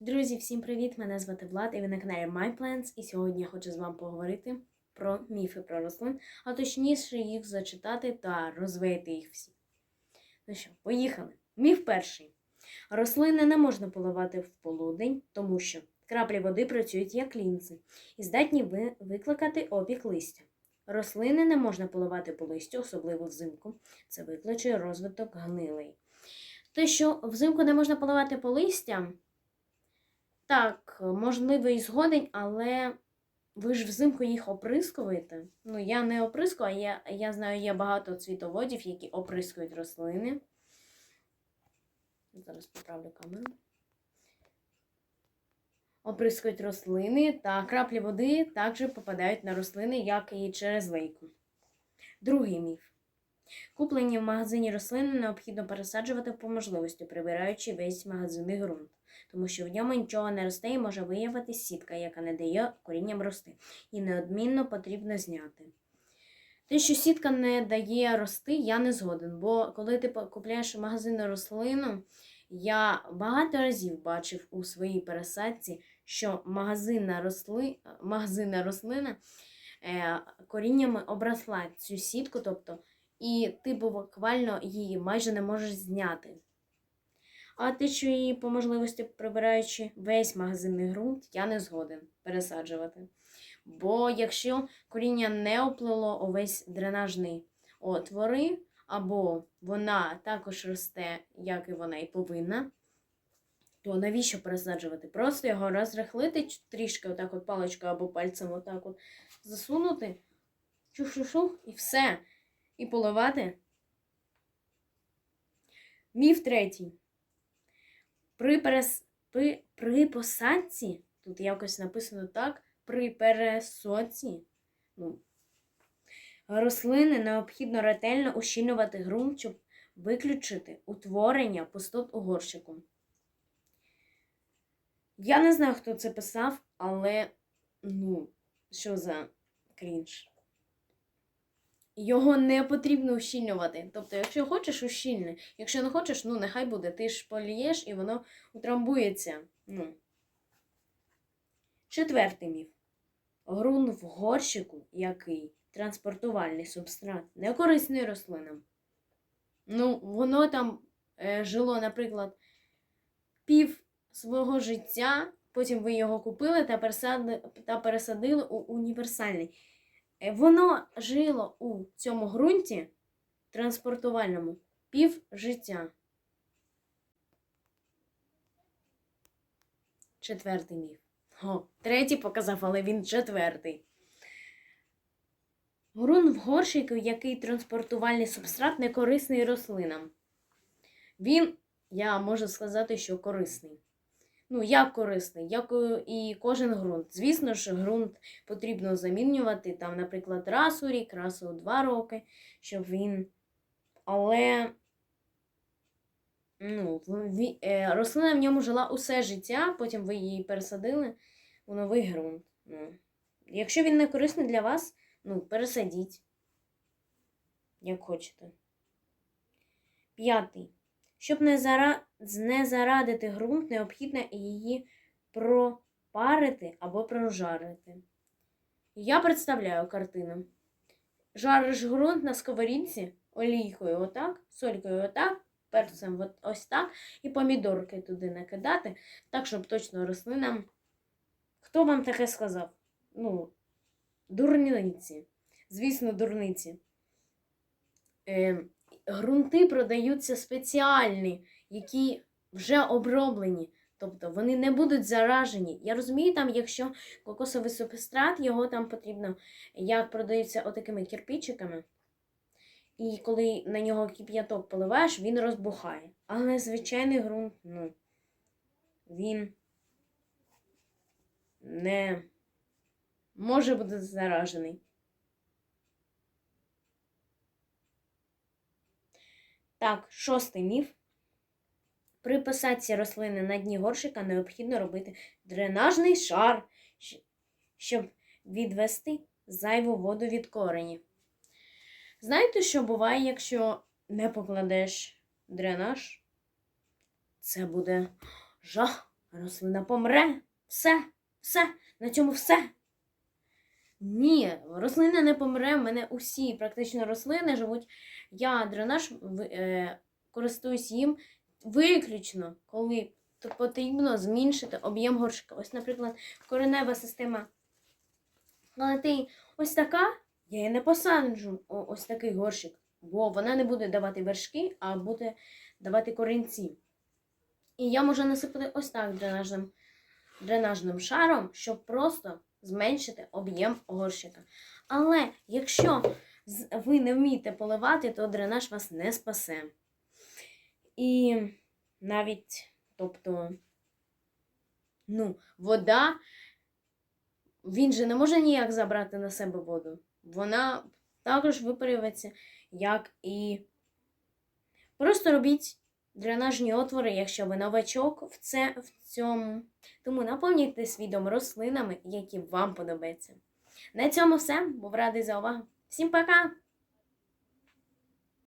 Друзі, всім привіт! Мене звати Влад і ви на каналі MyPlants. І сьогодні я хочу з вами поговорити про міфи про рослин, а точніше їх зачитати та розвеяти їх всі. Ну що, поїхали. Міф перший. Рослини не можна поливати в полудень, тому що краплі води працюють як лінзи і здатні викликати опік листя. Рослини не можна поливати по листю, особливо взимку. Це викличе розвиток гнилий. Те, що взимку не можна поливати по листям, так, можливо, і згоден, але ви ж взимку їх оприскуєте. Ну, я не оприскую, а я, я знаю, є багато цвітоводів, які оприскують рослини. Зараз поправлю камеру. Оприскують рослини та краплі води також попадають на рослини, як і через лейку. Другий міф. Куплені в магазині рослини необхідно пересаджувати по можливості, прибираючи весь магазинний ґрунт тому що в ньому нічого не росте і може виявитись сітка, яка не дає корінням рости, і неодмінно потрібно зняти. Те, що сітка не дає рости, я не згоден, бо коли ти купляєш в магазині рослину, я багато разів бачив у своїй пересадці, що магазинна, росли... магазинна рослина е, коріннями обросла цю сітку, тобто, і ти буквально її майже не можеш зняти. А те, що її по можливості прибираючи весь магазинний ґрунт, я не згоден пересаджувати. Бо якщо коріння не оплило увесь дренажний отвори, або вона також росте, як і вона і повинна, то навіщо пересаджувати? Просто його розрихлити трішки, отак от паличкою або пальцем отак от засунути, чух-шух-шух, і все. І поливати. Міф третій. При, перес... при... при посадці, тут якось написано так, при пересоці, ну, рослини необхідно ретельно ущільнювати ґрунт, щоб виключити утворення пустот у горщику. Я не знаю, хто це писав, але, ну, що за крінж. Його не потрібно ущільнювати. Тобто, якщо хочеш, ущільни. Якщо не хочеш, ну нехай буде. Ти ж полієш і воно утрамбується. Ну. Четвертий міф. Грунт в горщику, який транспортувальний субстрат, не корисний рослинам. Ну, воно там е, жило, наприклад, пів свого життя, потім ви його купили та пересадили, та пересадили у універсальний. Е, Воно жило у цьому ґрунті транспортувальному пів життя. Четвертий міф. О, третій показав, але він четвертий. Ґрунт в горщику, який транспортувальний субстрат, не корисний рослинам. Він, я можу сказати, що корисний. Ну, як корисний, як і кожен ґрунт. Звісно ж, ґрунт потрібно замінювати, там, наприклад, раз у рік, раз у два роки, щоб він. Але ну, е, рослина в ньому жила усе життя, потім ви її пересадили у новий ґрунт. Ну, якщо він не корисний для вас, ну, пересадіть, як хочете. П'ятий. Щоб не, зара... не зарадити ґрунт, необхідно її пропарити або прожарити. Я представляю картину. Жариш ґрунт на сковорідці олійкою отак, солькою отак, перцем от ось так, і помідорки туди накидати, так, щоб точно рослинам. Хто вам таке сказав? Ну, дурниці. Звісно, дурниці. Е, Грунти продаються спеціальні, які вже оброблені. Тобто вони не будуть заражені. Я розумію, там, якщо кокосовий субстрат, його там потрібно, як продаються отакими кирпичиками. І коли на нього кип'яток поливаєш, він розбухає. Але звичайний ґрунт, ну, він не може бути заражений. Так, шостий міф. При посадці рослини на дні горшика необхідно робити дренажний шар, щоб відвести зайву воду від коренів. Знаєте, що буває, якщо не покладеш дренаж? Це буде жах. рослина помре. Все, все, на цьому все. Ні, рослина не помре. В мене усі практично рослини живуть. Я дренаж е, користуюсь їм виключно, коли потрібно зменшити об'єм горшка. Ось, наприклад, коренева система. Коли ти ось така, я її не посаджу ось такий горщик, бо вона не буде давати вершки, а буде давати корінці. І я можу насипати ось так дренажним, дренажним шаром, щоб просто зменшити об'єм горщика. Але якщо ви не вмієте поливати, то дренаж вас не спасе. І навіть, тобто, ну, вода, він же не може ніяк забрати на себе воду. Вона також випарюється, як і. Просто робіть дренажні отвори, якщо ви новачок в, це, в цьому. Тому наповнюйте свій дом рослинами, які вам подобаються. На цьому все. Був радий за увагу. Всім пока!